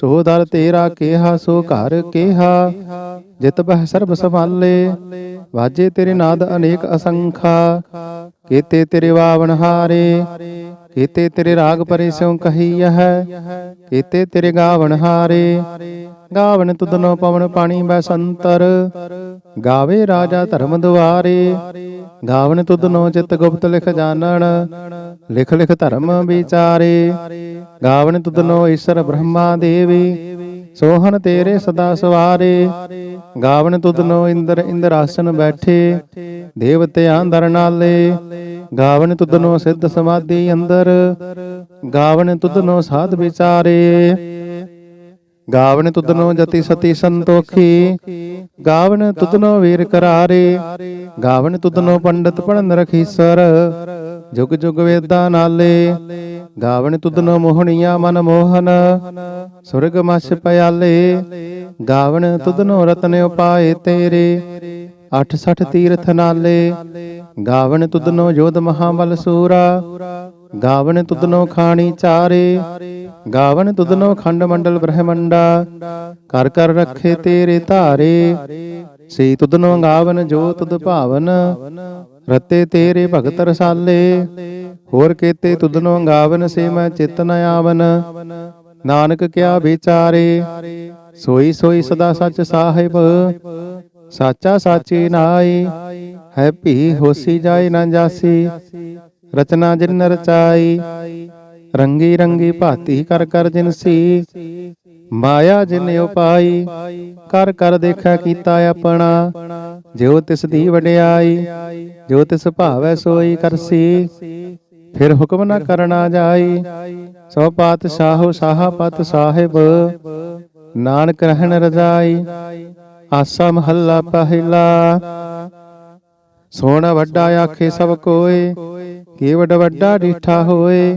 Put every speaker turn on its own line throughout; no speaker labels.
ਸੋ ਦਰ ਤੇਰਾ ਕੇਹਾ ਸੋ ਘਰ ਕੇਹਾ ਜਿਤ ਬਹਿ ਸਰਬ ਸੰਭਾਲੇ ਵਾਜੇ ਤੇਰੇ ਨਾਦ ਅਨੇਕ ਅਸੰਖਾ ਕੀਤੇ ਤੇਰੇ ਵਾਵਣ ਹਾਰੇ ਕੀਤੇ ਤੇਰੇ ਰਾਗ ਪਰੇ ਸਿਉ ਕਹੀਐ ਕੀਤੇ ਤੇਰੇ ਗਾਵਣ ਹਾਰੇ ਗਾਵਣ ਤੁਧਨੋ ਪਵਨ ਪਾਣੀ ਬੈ ਸੰਤਰ ਗਾਵੇ ਰਾਜਾ ਧਰਮ ਦੁਆਰੇ ਗਾਵਨ ਤੁਧ ਨੋ ਚਿਤ ਗੁਪਤ ਲਿਖ ਜਾਣਨ ਲਿਖ ਲਿਖ ਧਰਮ ਵਿਚਾਰੇ ਗਾਵਨ ਤੁਧ ਨੋ ਈਸ਼ਰ ਬ੍ਰਹਮਾ ਦੇਵੀ ਸੋਹਣ ਤੇਰੇ ਸਦਾ ਸਵਾਰੇ ਗਾਵਨ ਤੁਧ ਨੋ ਇੰਦਰ ਇੰਦਰ ਆਸਨ ਬੈਠੇ ਦੇਵਤਿਆਂ ਦਰ ਨਾਲੇ ਗਾਵਨ ਤੁਧ ਨੋ ਸਿੱਧ ਸਮਾਧੀ ਅੰਦਰ ਗਾਵਨ ਤੁਧ ਨੋ ਸਾਧ ਵਿਚਾਰੇ ਗਾਵਨ ਤੁਧਨੋ ਜਤੀ ਸਤੀ ਸੰਤੋਖੀ ਗਾਵਨ ਤੁਧਨੋ ਵੀਰ ਕਰਾਰੇ ਗਾਵਨ ਤੁਧਨੋ ਪੰਡਤ ਪੜਨ ਰਖੀਸਰ ਜੁਗ ਜੁਗ ਵੇਦਾਂ ਨਾਲੇ ਗਾਵਨ ਤੁਧਨੋ ਮੋਹਣੀਆਂ ਮਨ ਮੋਹਨ ਸੁਰਗ ਮਛ ਪਿਆਲੇ ਗਾਵਨ ਤੁਧਨੋ ਰਤਨ ਉਪਾਏ ਤੇਰੇ 68 ਤੀਰਥ ਨਾਲੇ ਗਾਵਨ ਤੁਧਨੋ ਜੋਧ ਮਹਾਬਲ ਸੂਰਾ ਗਾਵਨ ਤੁਧਨੋ ਖਾਣੀ ਚਾਰੇ ਗਾਵਨ ਤੁਧਨੋ ਖੰਡ ਮੰਡਲ ਬ੍ਰਹਮੰਡਾ ਕਰ ਕਰ ਰੱਖੇ ਤੇਰੇ ਧਾਰੇ ਸੇ ਤੁਧਨੋ ਗਾਵਨ ਜੋ ਤੁਧ ਭਾਵਨ ਰਤੇ ਤੇਰੇ ਭਗਤ ਰਸਾਲੇ ਹੋਰ ਕੇਤੇ ਤੁਧਨੋ ਗਾਵਨ ਸੇ ਮੈਂ ਚਿਤ ਨ ਆਵਨ ਨਾਨਕ ਕਿਆ ਵਿਚਾਰੇ ਸੋਈ ਸੋਈ ਸਦਾ ਸੱਚ ਸਾਹਿਬ ਸਾਚਾ ਸਾਚੀ ਨਾਈ ਹੈ ਭੀ ਹੋਸੀ ਜਾਏ ਨਾ ਜਾਸੀ ਰਚਨਾ ਜਿਨ ਰਚਾਈ ਰੰਗੀ ਰੰਗੀ ਭਾਤੀ ਕਰ ਕਰ ਜਿਨ ਸੀ ਮਾਇਆ ਜਿਨ ਉਪਾਈ ਕਰ ਕਰ ਦੇਖਾ ਕੀਤਾ ਆਪਣਾ ਜਿਉ ਤਿਸ ਦੀ ਵਡਿਆਈ ਜਿਉ ਤਿਸ ਭਾਵੈ ਸੋਈ ਕਰਸੀ ਫਿਰ ਹੁਕਮ ਨਾ ਕਰਨਾ ਜਾਈ ਸੋ ਪਾਤ ਸਾਹੋ ਸਾਹਾ ਪਤ ਸਾਹਿਬ ਨਾਨਕ ਰਹਿਣ ਰਜਾਈ ਆਸਾ ਮਹੱਲਾ ਪਹਿਲਾ ਸੋਣਾ ਵੱਡਾ ਆਖੇ ਸਭ ਕੋਏ ਕੀ ਵੱਡਾ ਵੱਡਾ ਡੀਠਾ ਹੋਏ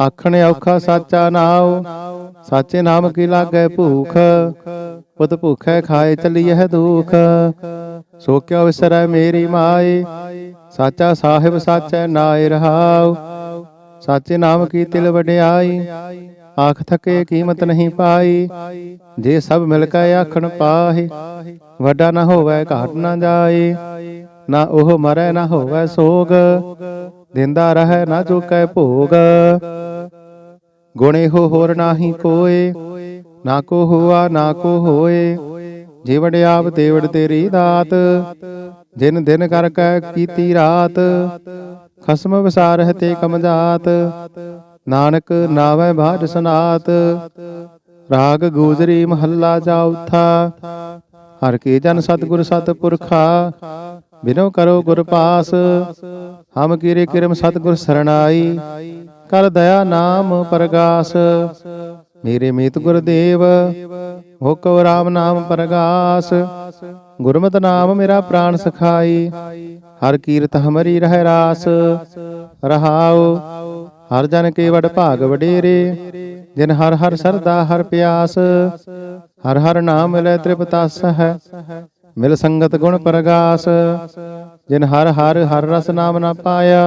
ਆਖਣ ਔਖਾ ਸਾਚਾ ਨਾਉ ਸਾਚੇ ਨਾਮ ਕੀ ਲਾਗੈ ਭੂਖ ਪਤ ਭੁਖੈ ਖਾਏ ਚਲੀਐ ਦੁਖ ਸੋ ਕਿਉ ਵਿਸਰੈ ਮੇਰੀ ਮਾਈ ਸਾਚਾ ਸਾਹਿਬ ਸਾਚੈ ਨਾਇ ਰਹਾਉ ਸਾਚੇ ਨਾਮ ਕੀ ਤਿਲ ਵਡਿਆਈ ਆਖ ਥਕੇ ਕੀਮਤ ਨਹੀਂ ਪਾਈ ਜੇ ਸਭ ਮਿਲ ਕੇ ਆਖਣ ਪਾਹੇ ਵੱਡਾ ਨਾ ਹੋਵੇ ਘਾਟ ਨਾ ਜਾਏ ਨਾ ਉਹ ਮਰੇ ਨਾ ਹੋਵੇ ਸੋਗ ਦਿੰਦਾ ਰਹੇ ਨਾ ਚੁਕੇ ਭੋਗ ਗੁਣੇ ਹੋ ਹੋਰ ਨਾਹੀ ਕੋਏ ਨਾ ਕੋ ਹੋਆ ਨਾ ਕੋ ਹੋਏ ਜੀਵੜ ਆਪ ਤੇਵੜ ਤੇਰੀ ਦਾਤ ਜਿਨ ਦਿਨ ਕਰ ਕੈ ਕੀਤੀ ਰਾਤ ਖਸਮ ਵਿਸਾਰ ਹੈ ਤੇ ਕਮਜਾਤ ਨਾਨਕ ਨਾਵੇਂ ਬਾਜ ਸੁਨਾਤ ਰਾਗ ਗੂਜਰੀ ਮਹੱਲਾ ਚੌਥਾ ਹਰ ਕੀ ਜਨ ਸਤਗੁਰ ਸਤਪੁਰਖਾ ਬਿਨੋ ਕਰੋ ਗੁਰ ਪਾਸ ਹਮ ਕੀਰੇ ਕਿਰਮ ਸਤਗੁਰ ਸਰਣਾਈ ਕਰ ਦਇਆ ਨਾਮ ਪ੍ਰਗਾਸ ਮੇਰੇ ਮੀਤ ਗੁਰਦੇਵ ਹੁਕਮ ਰਾਮ ਨਾਮ ਪ੍ਰਗਾਸ ਗੁਰਮਤਿ ਨਾਮ ਮੇਰਾ ਪ੍ਰਾਣ ਸਖਾਈ ਹਰ ਕੀਰਤ ਹਮਰੀ ਰਹਿ ਰਾਸ ਰਹਾਉ ਹਰ ਜਨ ਕੇ ਵਡ ਭਾਗ ਵਡੇਰੇ ਜਿਨ ਹਰ ਹਰ ਸਰਦਾ ਹਰ ਪਿਆਸ ਹਰ ਹਰ ਨਾਮ ਲੈ ਤ੍ਰਿਪਤਾਸ ਹੈ ਮਿਲ ਸੰਗਤ ਗੁਣ ਪ੍ਰਗਾਸ ਜਿਨ ਹਰ ਹਰ ਹਰ ਰਸ ਨਾਮ ਨਾ ਪਾਇਆ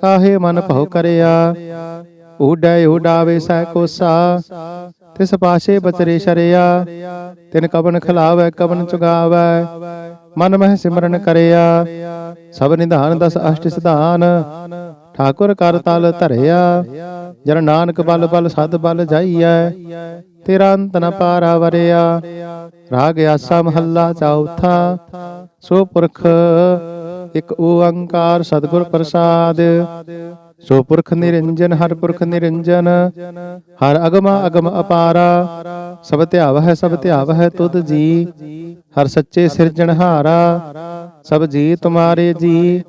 ਕਾਹੇ ਮਨ ਭਉ ਕਰਿਆ ਉਡੈ ਉਡਾਵੇ ਸੈ ਕੋਸਾ ਤਿਸ ਪਾਸ਼ੇ ਬਚਰੇ ਸ਼ਰਿਆ ਤਿਨ ਕਵਨ ਖਲਾਵੈ ਕਵਨ ਚੁਗਾਵੈ ਮਨ ਮਹਿ ਸਿਮਰਨ ਕਰਿਆ ਸਭ ਨਿਧਾਨ ਦਸ ਅਸ਼ਟ ਸਿਧਾਨ ਠਾਕੁਰ ਕਰ ਤਲ ਧਰਿਆ ਜਨ ਨਾਨਕ ਬਲ ਬਲ ਸਦ ਬਲ ਜਾਈਐ ਤੇਰਾ ਅੰਤ ਨ ਪਾਰਾ ਵਰਿਆ ਰਾਗ ਆਸਾ ਮਹੱਲਾ ਚੌਥਾ ਸੋ ਪੁਰਖ ਇਕ ਓੰਕਾਰ ਸਤਿਗੁਰ ਪ੍ਰਸਾਦ ਸੋ ਪੁਰਖ ਨਿਰੰਜਨ ਹਰ ਪੁਰਖ ਨਿਰੰਜਨ ਹਰ ਅਗਮ ਅਗਮ ਅਪਾਰਾ ਸਭ ਧਿਆਵ ਹੈ ਸਭ ਧਿਆਵ ਹੈ ਤੁਧ ਜੀ ਹਰ ਸੱਚੇ ਸਿਰਜਣਹਾਰਾ ਸਭ ਜੀ ਤੁਮਾਰੇ ਜੀ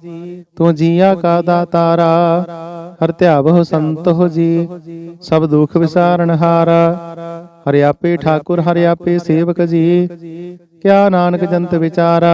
ਤੂੰ ਜੀਆ ਕਾ ਦਾਤਾਰਾ ਹਰ ਸੰਤ ਹੋ ਜੀ ਸਭ ਦੁਖ ਵਿਸਾਰਣਹਾਰਾ ਹਰ ਆਪੇ ਠਾਕੁਰ ਹਰ ਆਪੇ ਸੇਵਕ ਜੀ ਕਿਆ ਨਾਨਕ ਜੰਤ ਵਿਚਾਰਾ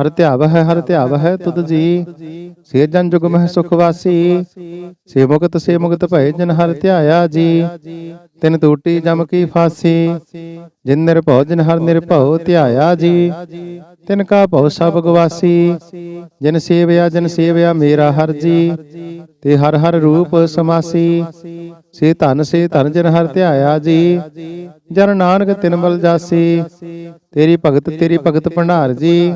ਹਰ ਧਿਆਵ ਹੈ ਹਰ ਧਿਆਵ ਹੈ ਤੁਧ ਜੀ ਸੇ ਜਨ ਜੁਗ ਮਹਿ ਸੁਖ ਵਾਸੀ ਸੇ ਮੁਕਤ ਸੇ ਮੁਕਤ ਭਏ ਜਨ ਹਰ ਧਿਆਇਆ ਜੀ ਤਿਨ ਟੂਟੀ ਜਮ ਕੀ ਫਾਸੀ ਜਿਨ ਨਿਰਭਉ ਜਨ ਹਰ ਨਿਰਭਉ ਧਿਆਇਆ ਜੀ ਤਿਨ ਕਾ ਭਉ ਸਭ ਗਵਾਸੀ ਜਿਨ ਸੇਵਿਆ ਜਨ ਸੇਵਿਆ ਮੇਰਾ ਹਰ ਜੀ ਤੇ ਹਰ ਹਰ ਰੂਪ ਸਮਾਸੀ ਸੇ ਧਨ ਸੇ ਧਨ ਜਨ ਹਰ ਧਿਆਇਆ ਜੀ ਜਨ ਨਾਨਕ ਤਿਨ ਮਲ ਜਾਸੀ ਤੇਰੀ ਭਗਤ ਤੇਰੀ ਭਗਤ ਭੰਡਾਰ ਜੀ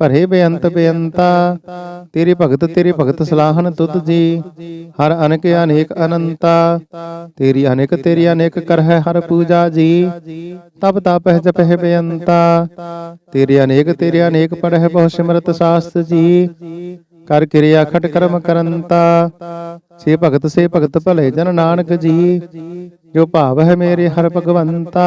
ਭਰੇ ਬੇਅੰਤ ਬੇਅੰਤਾ ਤੇਰੇ ਭਗਤ ਤੇਰੇ ਭਗਤ ਸਲਾਹਨ ਤੁਧ ਜੀ ਹਰ ਅਨੇਕ ਅਨੇਕ ਅਨੰਤਾ ਤੇਰੀ ਅਨੇਕ ਤੇਰੀ ਅਨੇਕ ਕਰਹਿ ਹਰ ਪੂਜਾ ਜੀ ਤਪ ਤਪਹਿ ਜਪਹਿ ਬੇਅੰਤਾ ਤੇਰੇ ਅਨੇਕ ਤੇਰੇ ਅਨੇਕ ਪੜਹਿ ਬਹੁ ਸਿਮਰਤ ਸਾਸਤ ਜੀ ਕਰ ਕਿਰਿਆ ਖਟ ਕਰਮ ਕਰੰਤਾ ਸੇ ਭਗਤ ਸੇ ਭਗਤ ਭਲੇ ਜਨ ਨਾਨਕ ਜੀ ਜੋ ਭਾਵ ਹੈ ਮੇਰੇ ਹਰ ਭਗਵੰਤਾ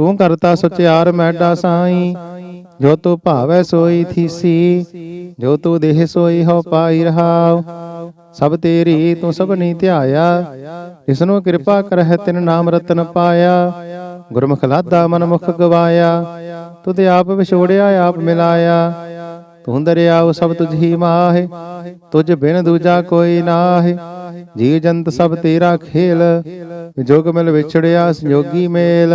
ਤੂੰ ਕਰਤਾ ਸੁਚਿਆਰ ਮੈਡਾ ਸਾਈ ਜੋ ਤੂੰ ਭਾਵੈ ਸੋਈ ਥੀਸੀ ਜੋ ਤੂੰ ਦੇਹ ਸੋਈ ਹੋ ਪਾਈ ਰਹਾਉ ਸਭ ਤੇਰੀ ਤੂੰ ਸਭਨੀ ਧਿਆਇਆ ਨੂੰ ਕਿਰਪਾ ਕਰਹਿ ਤਿਨ ਨਾਮ ਰਤਨ ਪਾਇਆ ਗੁਰਮੁਖ ਲਾਦਾ ਮਨ ਮੁਖ ਗਵਾਇਆ ਤੂੰ ਤੇ ਆਪ ਵਿਛੋੜਿਆ ਆਪ ਮਿਲਾਇਆ ਤੂੰ ਦਰਿਆਉ ਸਭ ਤੁਝ ਹੀ ਮਾਹੇ ਤੁਝ ਬਿਨ ਦੂਜਾ ਕੋਈ ਨਾਹੇ ਜੀਵ ਜੰਤ ਸਭ ਤੇਰਾ ਖੇਲ ਜੋਗ ਮਿਲ ਵਿਛੜਿਆ ਸੰਯੋਗੀ ਮੇਲ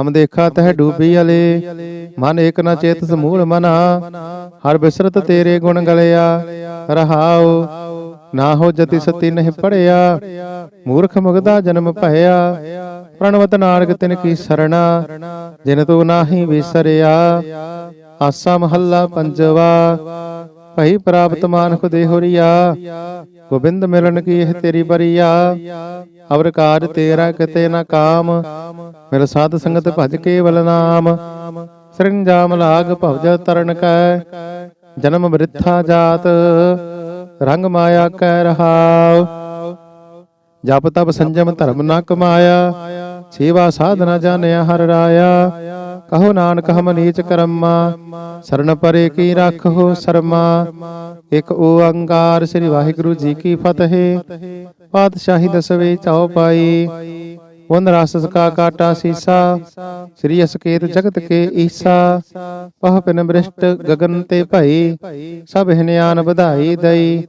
ਹਮ ਦੇਖਾ ਤਹ ਡੂਬੀ ਅਲੇ ਮਨ ਏਕ ਨ ਚੇਤ ਸਮੂਲ ਮਨਾ ਹਰ ਬਿਸਰਤ ਤੇਰੇ ਗੁਣ ਗਲਿਆ ਰਹਾਉ ਨਾ ਹੋ ਜਤੀ ਸਤੀ ਨਹਿ ਪੜਿਆ ਮੂਰਖ ਮੁਗਦਾ ਜਨਮ ਭਇਆ ਪ੍ਰਣਵਤ ਨਾਰਗ ਤਿਨ ਕੀ ਸਰਣਾ ਜਿਨ ਤੂ ਨਾਹੀ ਵਿਸਰਿਆ ਆਸਾ ਮਹੱਲਾ ਪੰਜਵਾ ਭਈ ਪ੍ਰਾਪਤ ਮਾਨਖ ਹੋਰੀਆ ਗੋਬਿੰਦ ਮਿਲਨ ਕੀ ਇਹ ਤੇਰੀ ਬਰੀਆ ਅਵਰ ਕਾਜ ਤੇਰਾ ਕਿਤੇ ਨਾ ਕਾਮ ਮੇਰ ਸਾਧ ਸੰਗਤ ਭਜ ਕੇ ਵਲ ਨਾਮ ਸ੍ਰਿੰਜਾਮ ਲਾਗ ਭਵਜ ਤਰਨ ਕੈ ਜਨਮ ਬ੍ਰਿਥਾ ਜਾਤ ਰੰਗ ਮਾਇਆ ਕਹਿ ਰਹਾਉ ਜਪ ਤਪ ਸੰਜਮ ਧਰਮ ਨਾ ਕਮਾਇਆ ਸੇਵਾ ਸਾਧਨਾ ਜਾਣਿਆ ਹਰ ਰਾਇਆ ਕਹੋ ਨਾਨਕ ਹਮ ਨੀਚ ਕਰਮਾ ਸਰਨ ਪਰੇ ਕੀ ਰੱਖੋ ਸਰਮਾ ਇਕ ਓੰਕਾਰ ਸ੍ਰੀ ਵਾਹਿਗੁਰੂ ਜੀ ਕੀ ਫਤਿਹ ਪਾਤਸ਼ਾਹੀ ਦਸਵੇਂ ਚਉ ਪਾਈ ਉਨ ਰਸ ਸਕਾ ਕਾਟਾ ਸੀਸਾ ਸ੍ਰੀ ਅਸਕੇਤ ਜਗਤ ਕੇ ਈਸਾ ਪਹ ਪਿਨ ਬ੍ਰਿਸ਼ਟ ਗਗਨ ਤੇ ਭਈ ਸਭ ਹਨਿਆਨ ਵਧਾਈ ਦਈ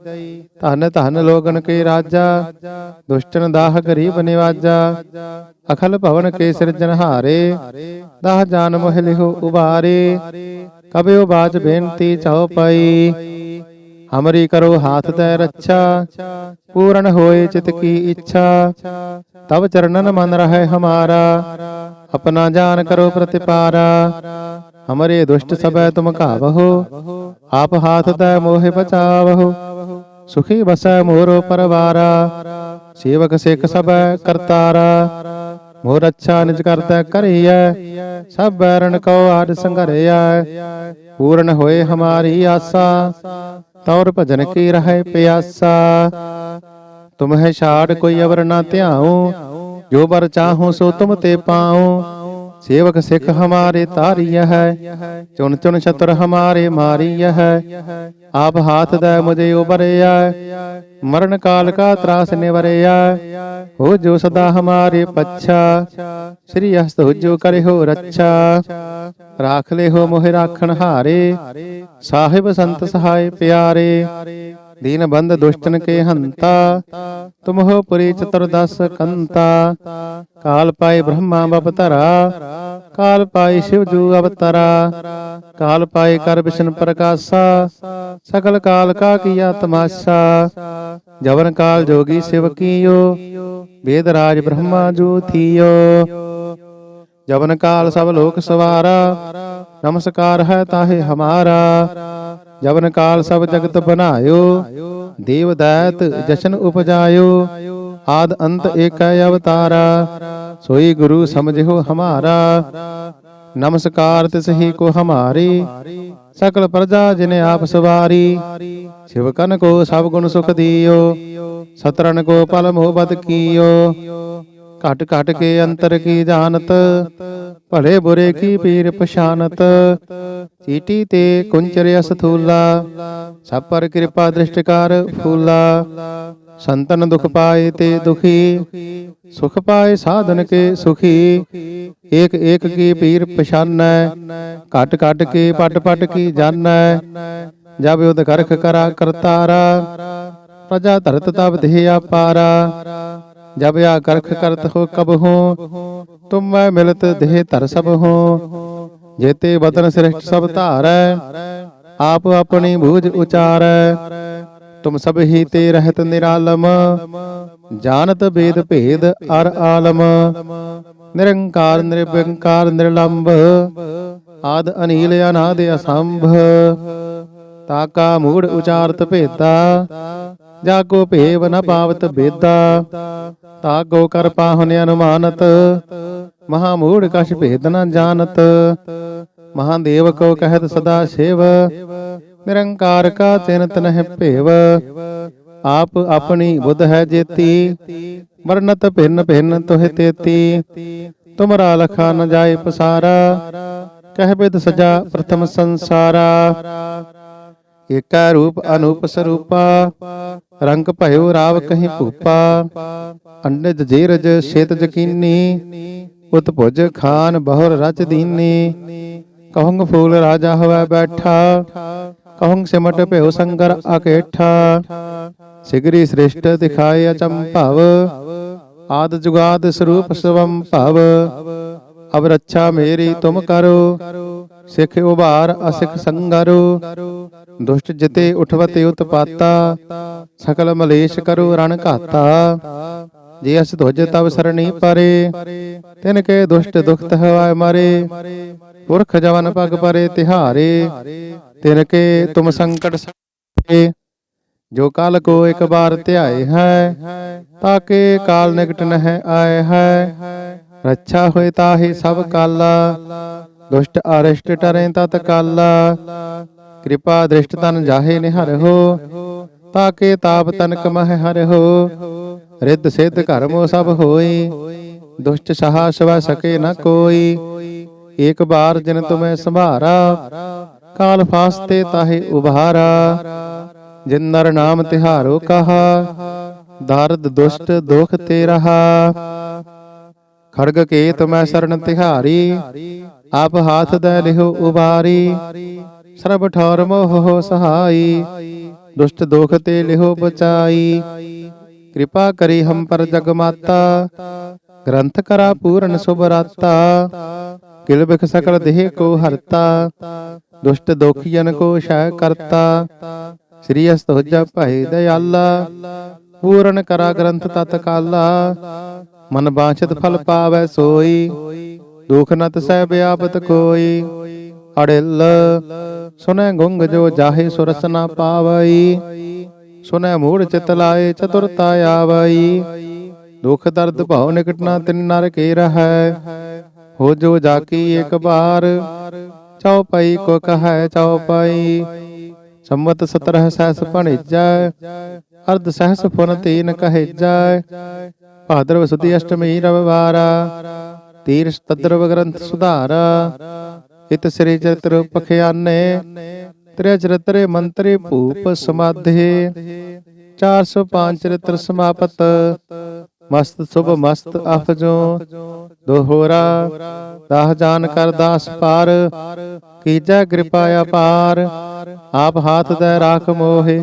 ਧਨ ਧਨ ਲੋਗਨ ਕੇ ਰਾਜਾ ਦੁਸ਼ਟਨ ਦਾਹ ਗਰੀਬ ਨਿਵਾਜਾ ਅਖਲ ਭਵਨ ਕੇ ਸਿਰਜਨ ਹਾਰੇ ਦਾਹ ਜਾਨ ਮੋਹ ਲਿਹੁ ਉਬਾਰੇ ਕਬਿਓ ਬਾਜ ਬੇਨਤੀ ਚਾਉ ਪਈ ਹਮਰੀ ਕਰੋ ਹਾਥ ਤੈ ਰੱਛਾ ਪੂਰਨ ਹੋਏ ਚਿਤ ਕੀ ਇੱਛਾ ਤਬ ਚਰਨਨ ਮਨ ਰਹਿ ਹਮਾਰਾ ਆਪਣਾ ਜਾਨ ਕਰੋ ਪ੍ਰਤਿਪਾਰਾ ਹਮਰੇ ਦੁਸ਼ਟ ਸਭੈ ਤੁਮ ਘਾਵਹੁ ਆਪ ਹਾਥ ਤੈ ਮੋਹਿ ਬਚਾਵਹੁ ਸੁਖੀ ਬਸੈ ਮੋਰੋ ਪਰਵਾਰਾ ਸੇਵਕ ਸਿਖ ਸਭੈ ਕਰਤਾਰਾ ਮੋਰ ਅੱਛਾ ਨਿਜ ਕਰਤਾ ਕਰਿਐ ਸਭ ਬੈਰਨ ਕੋ ਆਦ ਸੰਘਰਿਐ ਪੂਰਨ ਹੋਏ ਹਮਾਰੀ ਆਸਾ ਤੌਰ ਭਜਨ ਕੀ ਰਹੇ ਪਿਆਸਾ ਤੁਮਹਿ ਛਾੜ ਕੋਈ ਅਵਰ ਨਾ ਧਿਆਉ ਜੋ ਬਰ ਚਾਹੋ ਸੋ ਤੁਮ ਤੇ ਪਾਉ ਸੇਵਕ ਸਿੱਖ ਹਮਾਰੇ ਤਾਰੀਯ ਹੈ ਚੁਣ ਚੁਣ ਛਤਰ ਹਮਾਰੇ ਮਾਰੀਯ ਹੈ ਆਪ ਹਾਥ ਦਾ ਮੁਝੇ ਉਬਰਿਆ ਮਰਨ ਕਾਲ ਕਾ ਤਰਾਸ ਨਿਵਰਿਆ ਹੋ ਜੋ ਸਦਾ ਹਮਾਰੇ ਪੱਛਾ ਸ੍ਰੀ ਹਸਤ ਹੁਜੋ ਹੋ ਰੱਛਾ ਰਾਖ ਲੈ ਹੋ ਮੋਹਿ ਰਾਖਣ ਹਾਰੇ ਸਾਹਿਬ ਸੰਤ ਸਹਾਇ ਪਿਆਰੇ ਦੀਨ ਬੰਧ ਦੁਸ਼ਟਨ ਕੇ ਹੰਤਾ ਤੁਮਹ ਪੁਰੀ ਚਤੁਰਦਸ ਕੰਤਾ ਕਾਲ ਪਾਏ ਬ੍ਰਹਮਾ ਬਪਤਰਾ ਕਾਲ ਪਾਏ ਸ਼ਿਵ ਜੂ ਅਵਤਰਾ ਕਾਲ ਪਾਏ ਕਰ ਵਿਸ਼ਨ ਪ੍ਰਕਾਸ਼ਾ ਸਕਲ ਕਾਲ ਕਾ ਕੀਆ ਤਮਾਸ਼ਾ ਜਵਨ ਕਾਲ ਜੋਗੀ ਸਿਵ ਕੀਓ ਵੇਦ ਰਾਜ ਬ੍ਰਹਮਾ ਜੂ ਥੀਓ ਜਵਨ ਕਾਲ ਸਭ ਲੋਕ ਸਵਾਰਾ ਨਮਸਕਾਰ ਹੈ ਤਾਹੇ ਹਮਾਰਾ ਜਵਨ ਕਾਲ ਸਭ ਜਗਤ ਬਨਾਇਓ ਦੇਵ ਦਾਤ ਜਸ਼ਨ ਉਪਜਾਇਓ ਆਦ ਅੰਤ ਏਕੈ ਅਵਤਾਰਾ ਸੋਈ ਗੁਰੂ ਸਮਝਿਓ ਹਮਾਰਾ ਨਮਸਕਾਰ ਤਿਸ ਹੀ ਕੋ ਹਮਾਰੀ ਸਕਲ ਪ੍ਰਜਾ ਜਿਨ ਆਪ ਸਵਾਰੀ ਸ਼ਿਵ ਕਨ ਕੋ ਸਭ ਗੁਣ ਸੁਖ ਦਿਓ ਸਤਰਨ ਕੋ ਪਲ ਮੋਬਤ ਕੀਓ ਘਟ ਘਟ ਕੇ ਅੰਤਰ ਕੀ ਜਾਣਤ ਭਲੇ ਬੁਰੇ ਕੀ ਪੀਰ ਪਛਾਨਤ ਚੀਟੀ ਤੇ ਅਸ ਥੂਲਾ ਸਭ ਪਰ ਕਿਰਪਾ ਦ੍ਰਿਸ਼ਟਕਾਰ ਫੂਲਾ ਸੰਤਨ ਦੁਖ ਪਾਏ ਤੇ ਦੁਖੀ ਸੁਖ ਪਾਏ ਸਾਧਨ ਕੇ ਸੁਖੀ ਏਕ ਏਕ ਕੀ ਪੀਰ ਪਛਾਨੈ ਘਟ ਘਟ ਕੇ ਪਟ ਪਟ ਕੀ ਜਾਣੈ ਜਬ ਉਦ ਕਰਖ ਕਰਾ ਕਰਤਾਰਾ ਪ੍ਰਜਾ ਧਰਤ ਤਬ ਦੇਹ ਆਪਾਰਾ ਜਬ ਆ ਕਰਖ ਕਰਤ ਹੋ ਕਬ ਹੋ ਤੁਮ ਮੈਂ ਮਿਲਤ ਦੇਹ ਧਰ ਸਭ ਹੋ ਜੇਤੇ ਬਦਨ ਸ੍ਰਿਸ਼ਟ ਸਭ ਧਾਰੈ ਆਪ ਆਪਣੀ ਬੂਝ ਉਚਾਰੈ ਤੁਮ ਸਭ ਹੀ ਤੇ ਰਹਿਤ ਨਿਰਾਲਮ ਜਾਣਤ ਬੇਦ ਭੇਦ ਅਰ ਆਲਮ ਨਿਰੰਕਾਰ ਨਿਰਵੰਕਾਰ ਨਿਰਲੰਭ ਆਦ ਅਨੀਲ ਅਨਾਦ ਅਸੰਭ ਤਾਕਾ ਮੂੜ ਉਚਾਰਤ ਭੇਤਾ ਜਾਗੋ ਭੇਵ ਨ ਪਾਵਤ ਬੇਦਾ ਤਾਗੋ ਕਰ ਪਾਹੁਨ ਅਨੁਮਾਨਤ ਮਹਾ ਮੂੜ ਕਛ ਭੇਦ ਨ ਜਾਣਤ ਮਹਾ ਦੇਵ ਕੋ ਕਹਿਤ ਸਦਾ ਸੇਵ ਨਿਰੰਕਾਰ ਕਾ ਚਿੰਤ ਨਹਿ ਭੇਵ ਆਪ ਆਪਣੀ ਬੁੱਧ ਹੈ ਜੇਤੀ ਵਰਨਤ ਭਿੰਨ ਭਿੰਨ ਤੋਹਿ ਤੇਤੀ ਤੁਮਰਾ ਲਖਾ ਨ ਜਾਏ ਪਸਾਰਾ ਕਹਿ ਬਿਦ ਸਜਾ ਪ੍ਰਥਮ ਸੰਸਾਰਾ ਏਕਾ ਰੂਪ ਅਨੂਪ ਸਰੂਪਾ ਰੰਗ ਭਇਓ ਰਾਵ ਕਹੀਂ ਭੂਪਾ ਜੇ ਜੀਰਜ ਸੇਤ ਜਕੀਨੀ ਉਤਭੁਜ ਖਾਨ ਬਹੁਰ ਰਚ ਦੀਨੀ ਕਹੰਗ ਫੂਲ ਰਾਜਾ ਹਵਾ ਬੈਠਾ ਕਹੰਗ ਸਿਮਟ ਭਇਓ ਸੰਗਰ ਅਕੇਠਾ ਸਿਗਰੀ ਸ੍ਰਿਸ਼ਟ ਦਿਖਾਏ ਅਚੰਭਵ ਆਦ ਜੁਗਾਦ ਸਰੂਪ ਸਵੰ ਭਵ ਅਬ ਰੱਛਾ ਮੇਰੀ ਤੁਮ ਕਰੋ ਸਿੱਖ ਉਭਾਰ ਅਸਿਖ ਸੰਗਰ ਦੁਸ਼ਟ ਜਿਤੇ ਉਠਵਤੇ ਉਤਪਾਤਾ ਸਕਲ ਮਲੇਸ਼ ਕਰੋ ਰਣ ਘਾਤਾ ਜੇ ਅਸ ਧੁਜ ਤਬ ਸਰਣੀ ਪਰੇ ਤਿਨ ਕੇ ਦੁਸ਼ਟ ਦੁਖਤ ਹਵਾਏ ਮਾਰੇ ਪੁਰਖ ਜਵਨ ਪਗ ਪਰੇ ਤਿਹਾਰੇ ਤਿਨ ਕੇ ਤੁਮ ਸੰਕਟ ਸਕੇ ਜੋ ਕਾਲ ਕੋ ਇੱਕ ਬਾਰ ਧਿਆਏ ਹੈ ਤਾਂ ਕੇ ਕਾਲ ਨਿਕਟ ਨਹਿ ਆਏ ਹੈ ਰੱਛਾ ਹੋਏ ਤਾਹੀ ਸਭ ਕਾਲਾ ਦੁਸ਼ਟ ਅਰਿਸ਼ਟ ਟਰੇ ਤਤ ਕਲ ਕਿਰਪਾ ਦ੍ਰਿਸ਼ਟ ਤਨ ਜਾਹੇ ਨਿਹਰਹੋ ਤਾਕੇ ਤਾਪ ਤਨਕ ਮਹਿ ਹਰਹੋ ਰਿੱਧ ਸਿੱਧ ਕਰਮੋ ਸਭ ਹੋਏ ਦੁਸ਼ਟ ਸਹਾ ਸਵਾ ਸਕੇ ਨ ਕੋਈ ਏਕ ਬਾਰ ਜਿਨ ਤੁਮੈ ਸੰਭਾਰਾ ਕਾਲ ਫਾਸਤੇ ਤਾਹੇ ਉਭਾਰਾ ਜਿਨ ਨਰ ਨਾਮ ਤਿਹਾਰੋ ਕਹਾ ਦਰਦ ਦੁਸ਼ਟ ਦੁਖ ਤੇ ਰਹਾ ਖੜਗ ਕੇਤ ਮੈਂ ਸਰਨ ਤਿਹਾਰੀ ਆਪ ਹਾਥ ਦੇ ਲਿਹੋ ਉਬਾਰੀ ਸਰਬ ਠੌਰ ਮੋਹ ਹੋ ਸਹਾਈ ਦੁਸ਼ਟ ਦੋਖ ਤੇ ਲਿਹੋ ਬਚਾਈ ਕਿਰਪਾ ਕਰੀ ਹਮ ਪਰ ਜਗ ਮਾਤਾ ਗ੍ਰੰਥ ਕਰਾ ਪੂਰਨ ਸੁਭ ਰਾਤਾ ਕਿਲ ਬਖ ਸਕਲ ਦੇਹ ਕੋ ਹਰਤਾ ਦੁਸ਼ਟ ਦੋਖੀਆਂ ਕੋ ਸ਼ੈ ਕਰਤਾ ਸ੍ਰੀ ਅਸਤੋਜਾ ਭਾਈ ਦਇਆਲਾ ਪੂਰਨ ਕਰਾ ਗ੍ਰੰਥ ਤਤ ਕਾਲਾ ਮਨ ਬਾਛਤ ਫਲ ਪਾਵੈ ਸੋਈ ਦੁਖ ਨਤ ਸਹਿ ਬਿਆਪਤ ਕੋਈ ਅੜਿਲ ਸੁਨੇ ਗੁੰਗ ਜੋ ਜਾਹੇ ਸੁਰਸ ਨਾ ਪਾਵਈ ਸੁਨੇ ਮੂੜ ਚਿਤ ਲਾਏ ਚਤੁਰਤਾ ਆਵਈ ਦੁਖ ਦਰਦ ਭਾਉ ਨਿਕਟ ਨਾ ਤਿਨ ਨਰ ਕੇ ਰਹੈ ਹੋ ਜੋ ਜਾਕੀ ਇੱਕ ਬਾਰ ਚਉਪਈ ਕੋ ਕਹੈ ਚਉਪਈ ਸੰਮਤ 17 ਸਹਸ ਭਣਿਜੈ ਅਰਧ ਸਹਿਸ ਫੁਨ ਤੀਨ ਕਹੇਜੈ ਭਾਦਰਵ ਸੁਦੀ ਅਸ਼ਟਮੀ ਰਵਵਾਰਾ ਤੀਰ ਤਦਰਵ ਗ੍ਰੰਥ ਸੁਧਾਰ ਇਤ ਸ੍ਰੀ ਚਤਰ ਪਖਿਆਨੇ ਤ੍ਰਿ ਚਰਤਰੇ ਮੰਤਰੇ ਭੂਪ ਸਮਾਧੇ 405 ਚਰਿਤ੍ਰ ਸਮਾਪਤ ਮਸਤ ਸੁਭ ਮਸਤ ਅਫਜੋ ਦੋਹਰਾ ਦਾਹ ਜਾਨ ਕਰ ਦਾਸ ਪਾਰ ਕੀਜੈ ਕਿਰਪਾ ਅਪਾਰ ਆਪ ਹਾਥ ਦੇ ਰਾਖ ਮੋਹੇ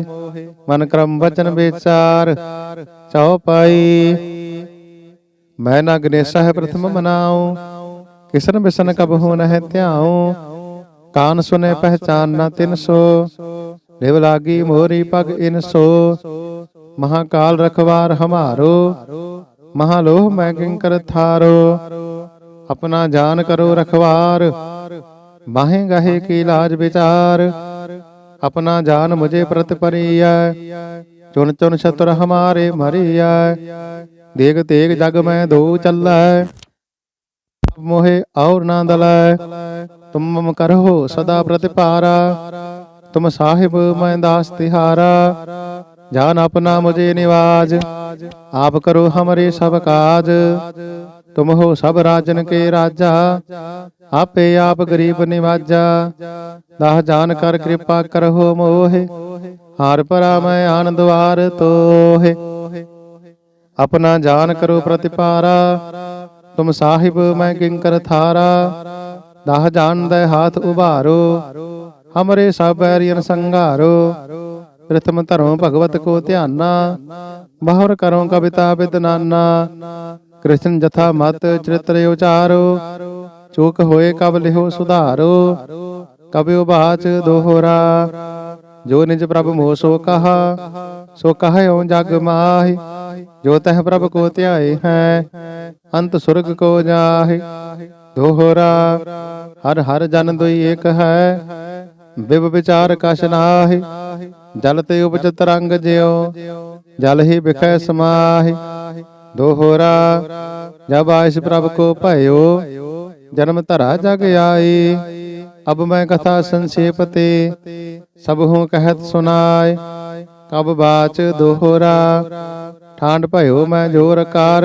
ਮਨ ਕਰਮ ਵਚਨ ਵਿਚਾਰ ਚਉ ਪਾਈ ਮੈਂ ਨਾ ਗਨੇਸ਼ਾ ਹੈ ਪ੍ਰਥਮ ਮਨਾਉ ਕਿਸਨ ਬਿਸਨ ਕਬ ਹੋਣ ਹੈ ਧਿਆਉ ਕਾਨ ਸੁਨੇ ਪਹਿਚਾਨ ਨਾ ਤਿਨ ਸੋ ਦੇਵ ਲਾਗੀ ਮੋਰੀ ਪਗ ਇਨ ਸੋ ਮਹਾਕਾਲ ਰਖਵਾਰ ਹਮਾਰੋ ਮਹਾ ਲੋਹ ਮੈਂ ਕਿੰਕਰ ਥਾਰੋ ਆਪਣਾ ਜਾਨ ਕਰੋ ਰਖਵਾਰ ਬਾਹੇ ਗਹੇ ਕੀ ਇਲਾਜ ਵਿਚਾਰ ਆਪਣਾ ਜਾਨ ਮੁਝੇ ਪ੍ਰਤਪਰੀਐ ਚੁਣ ਚੁਣ ਛਤਰ ਹਮਾਰੇ ਮਰੀਐ ਦੇਖ ਤੇਗ ਜਗ ਮੈਂ ਦੋ ਚੱਲੈ ਮੋਹਿ ਔਰ ਨਾ ਦਲੈ ਤੁਮ ਮਮ ਕਰਹੁ ਸਦਾ ਪ੍ਰਤਿਪਾਰਾ ਤੁਮ ਸਾਹਿਬ ਮੈਂ ਦਾਸ ਤਿਹਾਰਾ ਜਾਨ ਆਪਣਾ ਮੁਝੇ ਨਿਵਾਜ ਆਪ ਕਰੋ ਹਮਰੇ ਸਭ ਕਾਜ ਤੁਮ ਹੋ ਸਭ ਰਾਜਨ ਕੇ ਰਾਜਾ ਆਪੇ ਆਪ ਗਰੀਬ ਨਿਵਾਜਾ ਦਾਹ ਜਾਨ ਕਰ ਕਿਰਪਾ ਕਰਹੁ ਮੋਹਿ ਹਾਰ ਪਰਾ ਮੈਂ ਆਨੰਦ ਵਾਰ ਤੋਹਿ ਆਪਣਾ ਜਾਣ ਕਰੋ ਪ੍ਰਤਿਪਾਰਾ ਤੁਮ ਸਾਹਿਬ ਮੈਂ ਕਿੰਕਰ ਥਾਰਾ ਦਹ ਜਾਨ ਦੇ ਹਾਥ ਉਭਾਰੋ ਹਮਰੇ ਸਭ ਬੈਰੀਨ ਸੰਘਾਰੋ ਰਤਮ ਧਰਮ ਭਗਵਤ ਕੋ ਧਿਆਨਾ ਮਹਰ ਕਰੋ ਕਵਿਤਾ ਬਿਦਨਾਨਾ ਕ੍ਰਿਸ਼ਨ ਜਥਾ ਮਤ ਚਰਿਤ੍ਰ ਉਚਾਰੋ ਚੂਕ ਹੋਏ ਕਬ ਲਿਹੋ ਸੁਧਾਰੋ ਕਬਿ ਬਾਚ ਦੋਹਰਾ ਜੋ ਨਿਜ ਪ੍ਰਭ ਮੋਹ ਸੋ ਕਹਾ ਸੋ ਕਹਿਓ ਜਗ ਮਾਹਿ ਜੋ ਤਹ ਪ੍ਰਭ ਕੋ ਧਿਆਏ ਹੈ ਅੰਤ ਸੁਰਗ ਕੋ ਜਾਹਿ ਦੋਹਰਾ ਹਰ ਹਰ ਜਨ ਦੁਈ ਏਕ ਹੈ ਬਿਬ ਵਿਚਾਰ ਕਛ ਨਾਹਿ ਜਲ ਤੇ ਉਪਜ ਤਰੰਗ ਜਿਉ ਜਲ ਹੀ ਵਿਖੈ ਸਮਾਹਿ ਦੋਹਰਾ ਜਬ ਆਇਸ ਪ੍ਰਭ ਕੋ ਭਇਓ ਜਨਮ ਧਰਾ ਜਗ ਆਈ ਅਬ ਮੈਂ ਕਥਾ ਸੰਖੇਪਤੇ ਸਭ ਹੋ ਕਹਿਤ ਸੁਨਾਏ ਕਬ ਬਾਚ ਦੋਹਰਾ ਠਾਂਡ ਭਇਓ ਮੈਂ ਜੋਰ ਕਰ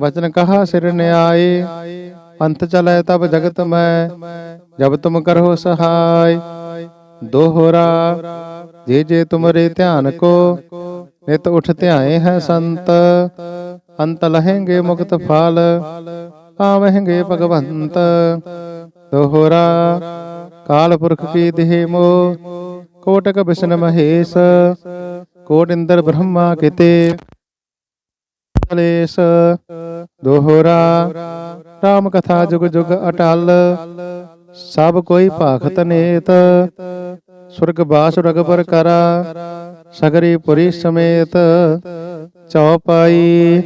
ਵਚਨ ਕਹਾ ਸਿਰ ਨਿਆਏ ਅੰਤ ਚਲੈ ਤਬ ਜਗਤ ਮੈਂ ਜਬ ਤੁਮ ਕਰੋ ਸਹਾਈ ਦੋਹਰਾ ਜੇ ਜੇ ਤੁਮਰੇ ਧਿਆਨ ਕੋ ਨਿਤ ਉਠ ਧਿਆਏ ਹੈ ਸੰਤ ਅੰਤ ਲਹੇਂਗੇ ਮੁਕਤ ਫਲ ਆਵਹਿਂਗੇ ਭਗਵੰਤ ਤੋਹਰਾ ਕਾਲ ਪੁਰਖ ਕੀ ਦੇਹ ਮੋ ਕੋਟਕ ਬਿਸ਼ਨ ਮਹੇਸ਼ ਕੋਟ ਇੰਦਰ ਬ੍ਰਹਮਾ ਕਿਤੇ ਕਲੇਸ਼ ਦੋਹਰਾ ਰਾਮ ਕਥਾ ਜੁਗ ਜੁਗ ਅਟਲ ਸਭ ਕੋਈ ਭਾਖਤ ਨੇਤ ਸੁਰਗ ਬਾਸ ਰਗਬਰ ਕਰਾ ਸਗਰੀ ਪੁਰੀ ਸਮੇਤ ਚੌਪਾਈ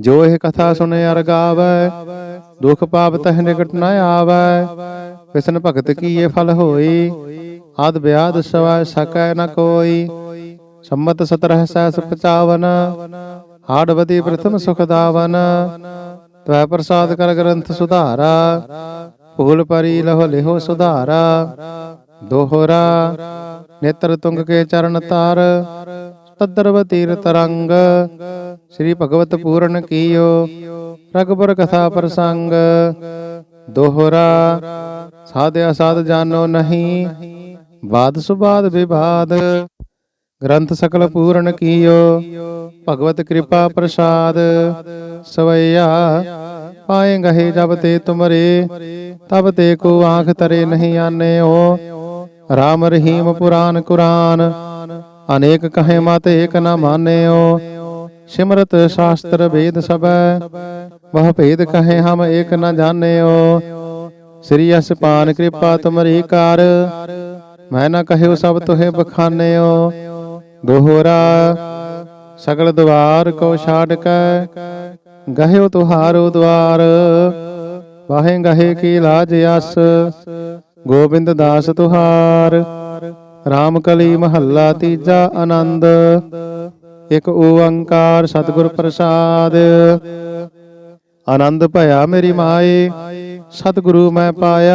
ਜੋ ਇਹ ਕਥਾ ਸੁਣੇ ਅਰ ਗਾਵੇ ਦੁਖ ਪਾਪ ਤਹ ਨਿਕਟ ਨਾ ਆਵੈ ਕਿਸਨ ਭਗਤ ਕੀਏ ਫਲ ਹੋਈ ਆਦ ਬਿਆਦ ਸਵਾ ਸਕੈ ਨ ਕੋਈ ਸੰਮਤ ਸਤਰਹ ਪਚਾਵਨ ਆੜਵਦੀ ਪ੍ਰਥਮ ਸੁਖ ਦਾਵਨ ਤਵੈ ਪ੍ਰਸਾਦ ਕਰ ਗ੍ਰੰਥ ਸੁਧਾਰਾ ਭੂਲ ਪਰੀ ਲਹ ਲਿਹੋ ਸੁਧਾਰਾ ਦੋਹਰਾ ਨੇਤਰ ਤੁੰਗ ਕੇ ਚਰਨ ਤਾਰ ਤਦਰਵ ਤੀਰ ਤਰੰਗ ਸ੍ਰੀ ਭਗਵਤ ਪੂਰਨ ਕੀਓ ਰਗਪੁਰ ਕਥਾ ਪ੍ਰਸੰਗ ਦੋਹਰਾ ਸਾਧ ਅਸਾਧ ਜਾਣੋ ਨਹੀਂ ਬਾਦ ਸੁਬਾਦ ਵਿਭਾਦ ਗ੍ਰੰਥ ਸਕਲ ਪੂਰਨ ਕੀਓ ਭਗਵਤ ਕਿਰਪਾ ਪ੍ਰਸਾਦ ਸਵਈਆ ਪਾਏ ਗਹੇ ਜਬ ਤੇ ਤੁਮਰੇ ਤਬ ਤੇ ਕੋ ਆਖ ਤਰੇ ਨਹੀਂ ਆਨੇ ਹੋ ਰਾਮ ਰਹੀਮ ਪੁਰਾਨ ਕੁਰਾਨ ਅਨੇਕ ਕਹੇ ਮਤ ਏਕ ਨ ਮਾਨਿਓ ਸਿਮਰਤ ਸ਼ਾਸਤਰ ਵੇਦ ਸਭੈ ਵਹ ਭੇਦ ਕਹੇ ਹਮ ਏਕ ਨ ਜਾਣਿਓ ਸ੍ਰੀ ਅਸਪਾਨ ਕਿਰਪਾ ਤੁਮਰੀ ਕਰ ਮੈਂ ਨ ਕਹਿਓ ਸਭ ਤੁਹੇ ਬਖਾਨਿਓ ਦੋਹਰਾ ਸਗਲ ਦਵਾਰ ਕੋ ਛਾੜ ਗਹਿਓ ਤੁਹਾਰੋ ਦਵਾਰ ਵਾਹੇ ਗਹੇ ਕੀ ਲਾਜ ਅਸ ਗੋਬਿੰਦ ਦਾਸ ਤੁਹਾਰ ਰਾਮ ਕਲੀ ਮਹੱਲਾ ਤੀਜਾ ਆਨੰਦ ਇੱਕ ਓੰਕਾਰ ਸਤਿਗੁਰ ਪ੍ਰਸਾਦ ਆਨੰਦ ਭਇਆ ਮੇਰੀ ਮਾਏ ਸਤਿਗੁਰੂ ਮੈਂ ਪਾਇਆ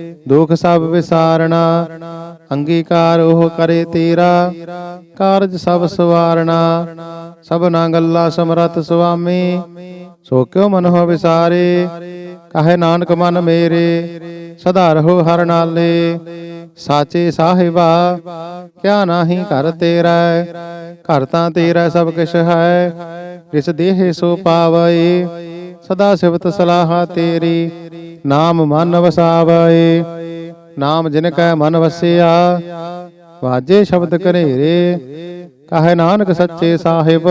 ਦੁਖ ਸਭ ਵਿਸਾਰਣਾ ਅੰਗੀਕਾਰ ਉਹ ਕਰੇ ਤੇਰਾ ਕਾਰਜ ਸਭ ਸਵਾਰਣਾ ਸਭਨਾ ਗੱਲਾ ਸਮਰਤ ਸੁਆਮੀ ਸੋ ਕਿਉ ਮਨ ਹੋ ਵਿਸਾਰੇ ਕਹੇ ਨਾਨਕ ਮਨ ਮੇਰੇ ਸਦਾ ਰਹੋ ਹਰ ਨਾਲੇ ਸਾਚੇ ਸਾਹਿਬਾ ਕਿਆ ਨਾਹੀ ਘਰ ਤੇਰਾ ਘਰ ਤਾਂ ਤੇਰਾ ਸਭ ਕਿਛ ਹੈ ਇਸ ਦੇਹ ਸੋ ਪਾਵੈ ਸਦਾ ਸਿਵਤ ਸਲਾਹਾ ਤੇਰੀ ਨਾਮ ਮਨ ਵਸਾਵੇ ਨਾਮ ਜਿਨ ਕੈ ਮਨ ਵਸਿਆ ਵਾਜੇ ਸ਼ਬਦ ਕਰੇਰੇ ਕਹੈ ਨਾਨਕ ਸੱਚੇ ਸਾਹਿਬ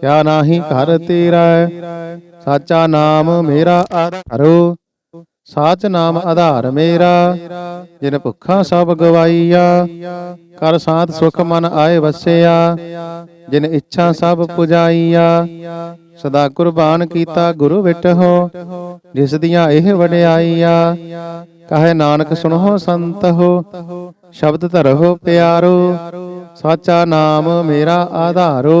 ਕਿਆ ਨਾਹੀ ਘਰ ਤੇਰਾ ਸਾਚਾ ਨਾਮ ਮੇਰਾ ਆਧਾਰੋ ਸਾਚ ਨਾਮ ਆਧਾਰ ਮੇਰਾ ਜਿਨ ਭੁੱਖਾ ਸਭ ਗਵਾਈਆ ਕਰ ਸਾਥ ਸੁਖ ਮਨ ਆਏ ਵਸਿਆ ਜਿਨ ਇੱਛਾ ਸਭ ਪੁਜਾਈਆ ਸਦਾ ਕੁਰਬਾਨ ਕੀਤਾ ਗੁਰੂ ਵਿਟਹੋ ਜਿਸ ਦੀਆਂ ਇਹ ਵਡਿਆਈਆ ਕਹੇ ਨਾਨਕ ਸੁਣੋ ਸੰਤਹੁ ਸ਼ਬਦ ਧਰੋ ਪਿਆਰੋ ਸਾਚਾ ਨਾਮ ਮੇਰਾ ਆਧਾਰੋ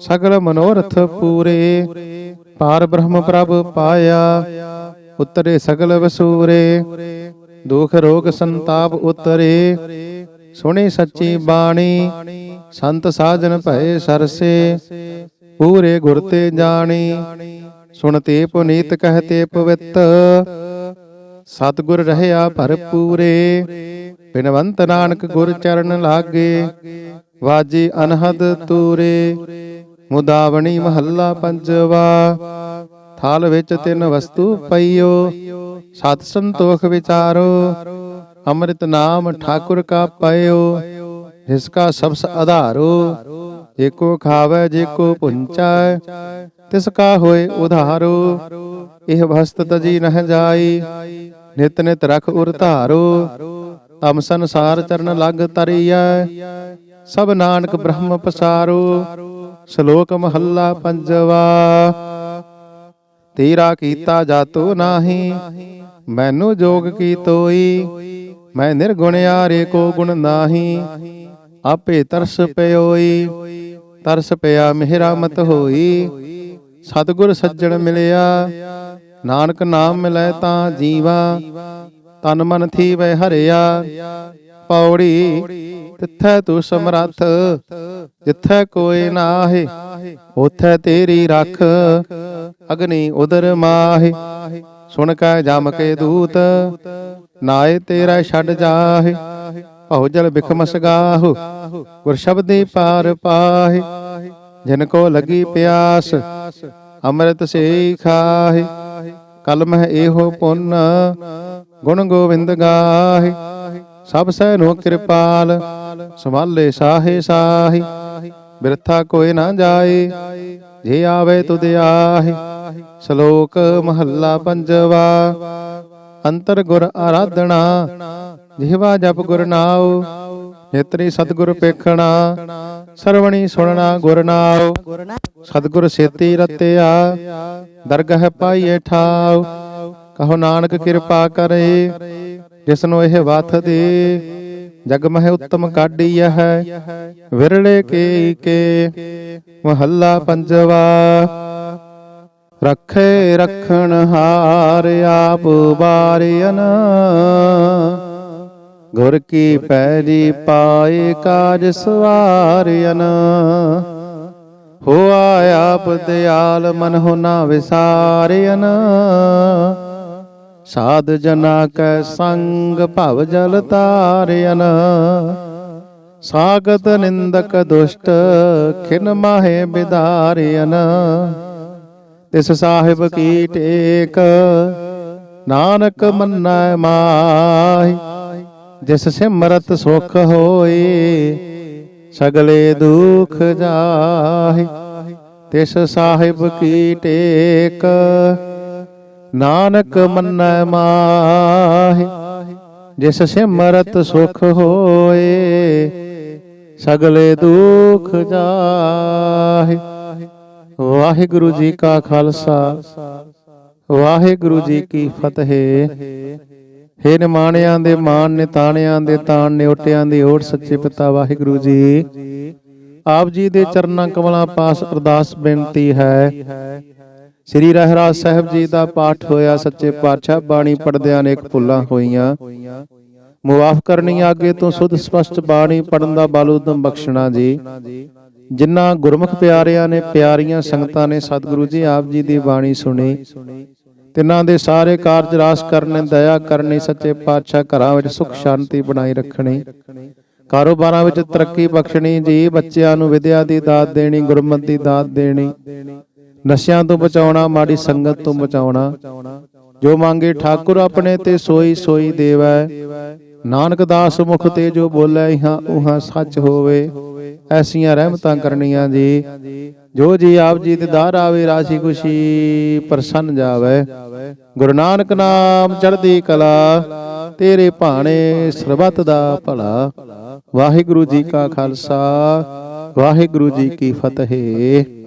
ਸਗਲ ਮਨੋਰਥ ਪੂਰੇ ਪਾਰ ਬ੍ਰਹਮ ਪ੍ਰਭ ਪਾਇਆ ਉਤਰੇ ਸਗਲ ਵਸੂਰੇ ਦੁਖ ਰੋਗ ਸੰਤਾਪ ਉਤਰੇ ਸੁਣੀ ਸੱਚੀ ਬਾਣੀ ਸੰਤ ਸਾਜਨ ਭਏ ਸਰਸੇ ਪੂਰੇ ਗੁਰ ਤੇ ਜਾਣੀ ਸੁਣਤੇ ਪੁਨੀਤ ਕਹਤੇ ਪਵਿੱਤ ਸਤਗੁਰ ਰਹਿਆ ਪੂਰੇ ਬਿਨਵੰਤ ਨਾਨਕ ਗੁਰ ਚਰਨ ਲਾਗੇ ਵਾਜੀ ਅਨਹਦ ਤੂਰੇ ਮੁਦਾਵਣੀ ਮਹੱਲਾ ਪੰਜਵਾ ਥਾਲ ਵਿੱਚ ਤਿੰਨ ਵਸਤੂ ਪਈਓ ਸਤ ਸੰਤੋਖ ਵਿਚਾਰੋ ਅੰਮ੍ਰਿਤ ਨਾਮ ਠਾਕੁਰ ਕਾ ਪਇਓ ਜਿਸ ਕਾ ਸਬਸ ਆਧਾਰੋ ਏਕੋ ਖਾਵੇ ਜੇ ਕੋ ਪੁੰਚੈ ਤਿਸ ਕਾ ਹੋਏ ਉਧਾਰੋ ਇਹ ਵਸਤ ਤਜੀ ਨਹ ਜਾਈ ਨਿਤ ਨਿਤ ਰਖ ਉਰ ਧਾਰੋ ਤਮ ਸੰਸਾਰ ਚਰਨ ਲਗ ਤਰੀਐ ਸਭ ਨਾਨਕ ਬ੍ਰਹਮ ਪਸਾਰੋ ਸ਼ਲੋਕ ਮਹੱਲਾ ਪੰਜਵਾ ਤੇਰਾ ਕੀਤਾ ਜਾਤੂ ਨਾਹੀ ਮੈਨੂੰ ਜੋਗ ਕੀ ਤੋਈ ਮੈਂ ਨਿਰਗੁਣ ਯਾਰੇ ਕੋ ਗੁਣ ਨਾਹੀ ਆਪੇ ਤਰਸ ਪਿਓਈ ਤਰਸ ਪਿਆ ਮਿਹਰਾ ਮਤ ਹੋਈ ਸਤਗੁਰ ਸੱਜਣ ਮਿਲਿਆ ਨਾਨਕ ਨਾਮ ਮਿਲੈ ਤਾਂ ਜੀਵਾ ਤਨ ਮਨ ਵੈ ਹਰਿਆ ਪੌੜੀ ਤਿੱਥੈ ਤੂੰ ਸਮਰੱਥ ਜਿੱਥੈ ਕੋਈ ਨਾਹੀ ਉਥੈ ਤੇਰੀ ਰੱਖ ਅਗਨੀ ਉਦਰ ਮਾਹੇ ਸੁਣ ਕੈ ਜਮ ਕੇ ਦੂਤ ਨਾਏ ਤੇਰਾ ਛੱਡ ਜਾਹੇ ਭਉ ਜਲ ਬਿਖਮਸ ਗਾਹੁ ਗੁਰ ਸ਼ਬਦੇ ਪਾਰ ਪਾਹੇ ਜਿਨ ਕੋ ਲਗੀ ਪਿਆਸ ਅੰਮ੍ਰਿਤ ਸੇ ਖਾਹੇ ਕਲਮਹ ਇਹੋ ਪੁੰਨ ਗੁਣ ਗੋਬਿੰਦ ਗਾਹੇ ਸਭ ਸਹਿ ਨੋ ਕਿਰਪਾਲ ਸੰਭਾਲੇ ਸਾਹੇ ਸਾਹੀ ਬਿਰਥਾ ਕੋਈ ਨਾ ਜਾਏ ਜੇ ਆਵੇ ਤੁਧ ਆਹੇ ਸ਼ਲੋਕ ਮਹੱਲਾ ਪੰਜਵਾ ਅੰਤਰ ਗੁਰ ਆਰਾਧਨਾ ਜਿਹਵਾ ਜਪ ਗੁਰ ਨਾਉ ਨੇਤਰੀ ਸਤਗੁਰ ਪੇਖਣਾ ਸਰਵਣੀ ਸੁਣਨਾ ਗੁਰ ਨਾਉ ਸਤਗੁਰ ਸੇਤੀ ਰਤਿਆ ਦਰਗਹ ਪਾਈਏ ਠਾਉ ਕਹੋ ਨਾਨਕ ਕਿਰਪਾ ਕਰੇ ਨੂੰ ਇਹ ਵਾਥ ਦੇ ਜਗ ਮਹਿ ਉੱਤਮ ਕਾਢੀ ਹੈ ਵਿਰਲੇ ਕੇ ਕੇ ਮਹੱਲਾ ਪੰਜਵਾ ਰੱਖੇ ਰੱਖਣ ਹਾਰ ਆਪ ਬਾਰਿਅਨ ਗੁਰ ਕੀ ਪੈਰੀ ਪਾਏ ਕਾਜ ਸਵਾਰਿਅਨ ਹੋ ਆਪ ਦਿਆਲ ਮਨ ਹੋ ਨਾ ਵਿਸਾਰਿਅਨ ਸਾਧ ਜਨਾ ਕੈ ਸੰਗ ਭਵ ਜਲ ਤਾਰਿਅਨ ਸਾਗਤ ਨਿੰਦਕ ਦੁਸ਼ਟ ਖਿਨ ਮਾਹੇ ਬਿਦਾਰਿਅਨ ਤਿਸ ਸਾਹਿਬ ਕੀ ਟੇਕ ਨਾਨਕ ਮੰਨੈ ਮਾਹੀ ਜਿਸ ਸਿਮਰਤ ਸੁਖ ਹੋਏ ਸਗਲੇ ਦੁਖ ਜਾਹੇ ਤਿਸ ਸਾਹਿਬ ਕੀ ਟੇਕ ਨਾਨਕ ਮੰਨੈ ਮਾਹਿ ਜਿਸ ਸਿਮਰਤ ਸੁਖ ਹੋਏ ਸਗਲੇ ਦੁਖ ਜਾਹਿ ਵਾਹਿਗੁਰੂ ਜੀ ਕਾ ਖਾਲਸਾ ਵਾਹਿਗੁਰੂ ਜੀ ਕੀ ਫਤਿਹ ਹੇ ਨਿਮਾਣਿਆਂ ਦੇ ਮਾਨ ਨੇ ਤਾਣਿਆਂ ਦੇ ਤਾਣ ਨੇ ਓਟਿਆਂ ਦੀ ਓਟ ਸੱਚੇ ਪਿਤਾ ਵਾਹਿਗੁਰੂ ਜੀ ਆਪ ਜੀ ਦੇ ਚਰਨਾਂ ਕਮਲਾਂ ਪਾਸ ਅਰਦਾਸ ਬੇਨਤੀ ਹੈ ਸ੍ਰੀ ਰਹਿਰਾਜ ਸਾਹਿਬ ਜੀ ਦਾ ਪਾਠ ਹੋਇਆ ਸੱਚੇ ਪਾਤਸ਼ਾਹ ਬਾਣੀ ਪੜਦਿਆਂ ਅਨੇਕ ਭੁੱਲਾਂ ਹੋਈਆਂ ਮੁਆਫ ਕਰਨੀ ਆਗੇ ਤੋਂ ਸੁਧ ਸਪਸ਼ਟ ਬਾਣੀ ਪੜਨ ਦਾ ਬਾਲੂਦਮ ਬਖਸ਼ਣਾ ਜੀ ਜਿਨ੍ਹਾਂ ਗੁਰਮੁਖ ਪਿਆਰਿਆਂ ਨੇ ਪਿਆਰੀਆਂ ਸੰਗਤਾਂ ਨੇ ਸਤਿਗੁਰੂ ਜੀ ਆਪ ਜੀ ਦੀ ਬਾਣੀ ਸੁਣੀ ਤਿਨਾਂ ਦੇ ਸਾਰੇ ਕਾਰਜ ਰਾਸ ਕਰਨੇ ਦਇਆ ਕਰਨੀ ਸੱਚੇ ਪਾਤਸ਼ਾਹ ਘਰਾਂ ਵਿੱਚ ਸੁਖ ਸ਼ਾਂਤੀ ਬਣਾਈ ਰੱਖਣੀ ਕਾਰੋਬਾਰਾਂ ਵਿੱਚ ਤਰੱਕੀ ਬਖਸ਼ਣੀ ਜੀ ਬੱਚਿਆਂ ਨੂੰ ਵਿਦਿਆ ਦੀ ਦਾਤ ਦੇਣੀ ਗੁਰਮਤਿ ਦੀ ਦਾਤ ਦੇਣੀ ਨਸ਼ਿਆਂ ਤੋਂ ਬਚਾਉਣਾ ਮਾੜੀ ਸੰਗਤ ਤੋਂ ਬਚਾਉਣਾ ਜੋ ਮੰਗੇ ਠਾਕੁਰ ਆਪਣੇ ਤੇ ਸੋਈ ਸੋਈ ਦੇਵੈ ਨਾਨਕ ਦਾਸ ਮੁਖ ਤੇ ਜੋ ਬੋਲੇ ਹਾਂ ਉਹਾਂ ਸੱਚ ਹੋਵੇ ਐਸੀਆਂ ਰਹਿਮਤਾਂ ਕਰਨੀਆਂ ਜੀ ਜੋ ਜੀ ਆਪ ਜੀ ਤੇ ਦਾਰ ਆਵੇ ਰਾਸ਼ੀ ਖੁਸ਼ੀ ਪ੍ਰਸੰਨ ਜਾਵੇ ਗੁਰੂ ਨਾਨਕ ਨਾਮ ਚੜ੍ਹਦੀ ਕਲਾ ਤੇਰੇ ਭਾਣੇ ਸਰਬੱਤ ਦਾ ਭਲਾ ਵਾਹਿਗੁਰੂ ਜੀ ਕਾ ਖਾਲਸਾ ਵਾਹਿਗੁਰੂ ਜੀ ਕੀ ਫਤਿਹ